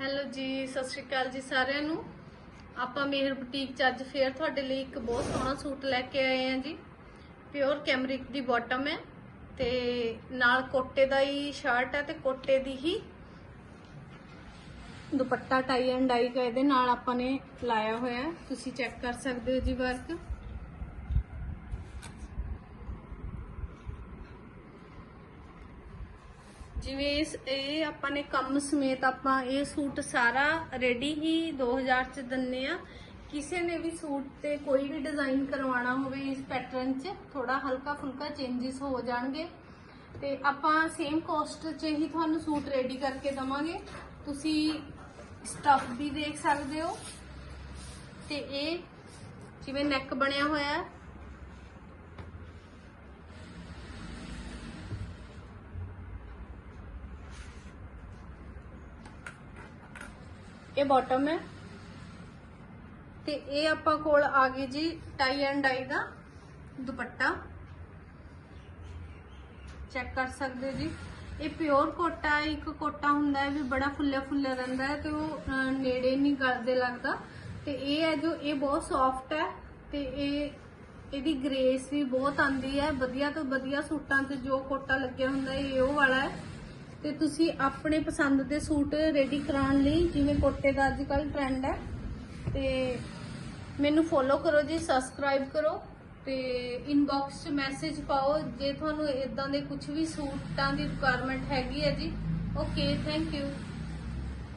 Hello ਜੀ, ਸਤਿ ਸ਼੍ਰੀ ਅਕਾਲ ਜੀ ਸਾਰਿਆਂ ਨੂੰ। ਆਪਾਂ ਮਿਹਰ ਬੁਟੀਕ ਚ ਅੱਜ ਫੇਰ ਤੁਹਾਡੇ ਲਈ ਇੱਕ ਬਹੁਤ ਸੋਹਣਾ ਸੂਟ ਲੈ ਕੇ ਆਏ ਆ ਜੀ। ਪਿਓਰ ਕੈਮਰਿਕ ਦੀ ਬਾਟਮ ਹੈ ਤੇ ਨਾਲ ਕੋਟੇ ਦਾ ਹੀ ਸ਼ਰਟ ਹੈ ਤੇ ਕੋਟੇ ਦੀ ਹੀ ਦੁਪੱਟਾ ਟਾਈ ਐਂਡ ਡਾਈ ਇਹਦੇ ਨਾਲ ਆਪਾਂ ਨੇ ਲਾਇਆ ਹੋਇਆ ਤੁਸੀਂ ਚੈੱਕ ਕਰ ਸਕਦੇ ਹੋ ਜੀ ਵਰਕ ਜਿਵੇਂ ਇਸ ਇਹ ਆਪਾਂ ਨੇ ਕੰਮ ਸਮੇਤ ਆਪਾਂ ਇਹ ਸੂਟ ਸਾਰਾ ਰੈਡੀ ਹੀ 2000 ਚ ਦਿੰਨੇ ਆ। ਕਿਸੇ ਨੇ ਵੀ ਸੂਟ ਤੇ ਕੋਈ ਵੀ ਡਿਜ਼ਾਈਨ ਕਰਵਾਉਣਾ ਹੋਵੇ ਇਸ ਪੈਟਰਨ 'ਚ ਥੋੜਾ ਹਲਕਾ ਫੁਲਕਾ ਚੇਂजेस ਹੋ ਜਾਣਗੇ। ਤੇ ਆਪਾਂ ਸੇਮ ਕੋਸਟ 'ਚ ਹੀ ਤੁਹਾਨੂੰ ਸੂਟ ਰੈਡੀ ਕਰਕੇ ਦਵਾਂਗੇ। ਤੁਸੀਂ ਸਟਫ ਵੀ ਦੇਖ ਸਕਦੇ ਹੋ। ਤੇ ਇਹ ਜਿਵੇਂ ਨੈਕ ਬਣਿਆ ਹੋਇਆ ਇਹ ਬਾਟਮ ਹੈ। ਤੇ ਇਹ ਆਪਾਂ ਕੋਲ ਆ ਗਈ ਜੀ ਟਾਈ ਐਂਡ ਡਾਈ ਦਾ ਦੁਪੱਟਾ। ਚੈੱਕ ਕਰ ਸਕਦੇ ਜੀ। ਇਹ ਪਿਓਰ ਕੋਟਾ ਹੈ, ਇੱਕ ਕੋਟਾ ਹੁੰਦਾ ਹੈ, ਵੀ ਬੜਾ ਫੁੱਲਿਆ ਫੁੱਲਿਆ ਰਹਿੰਦਾ ਹੈ ਤੇ ਉਹ ਨੇੜੇ ਨਹੀਂ ਗਲਦੇ ਲੱਗਦਾ। ਤੇ ਇਹ ਹੈ ਜੋ, ਇਹ ਬਹੁਤ ਸੌਫਟ ਹੈ ਤੇ ਇਹ, ਇਹਦੀ ਗ੍ਰੇਸ ਵੀ ਬਹੁਤ ਆਂਦੀ ਹੈ। ਵਧੀਆ ਤੋਂ ਵਧੀਆ ਸੂਟਾਂ ਤੇ ਜੋ ਕੋਟਾ ਲੱਗਿਆ ਹੁੰਦਾ ਹੈ, ਇਹ ਉਹ ਵਾਲਾ ਹੈ। ਤੇ ਤੁਸੀਂ ਆਪਣੇ ਪਸੰਦ ਦੇ ਸੂਟ ਰੈਡੀ ਕਰਾਉਣ ਲਈ, ਜਿਵੇਂ ਕੋਟੇ ਦਾ ਅੱਜ ਕੱਲ ਟ੍ਰੈਂਡ ਹੈ, ਤੇ ਮੈਨੂੰ ਫੋਲੋ ਕਰੋ ਜੀ ਸਬਸਕ੍ਰਾਈਬ ਕਰੋ, ਤੇ ਇਨਬਾਕਸ 'ਚ ਮੈਸੇਜ ਪਾਓ, ਜੇ ਤੁਹਾਨੂੰ ਇਦਾਂ ਦੇ ਕੁਝ ਵੀ ਸੂਟਾਂ ਦੀ ਰਿਕੁਆਇਰਮੈਂਟ ਹੈਗੀ ਹੈ ਜੀ ਓਕੇ ਥੈਂਕ ਯੂ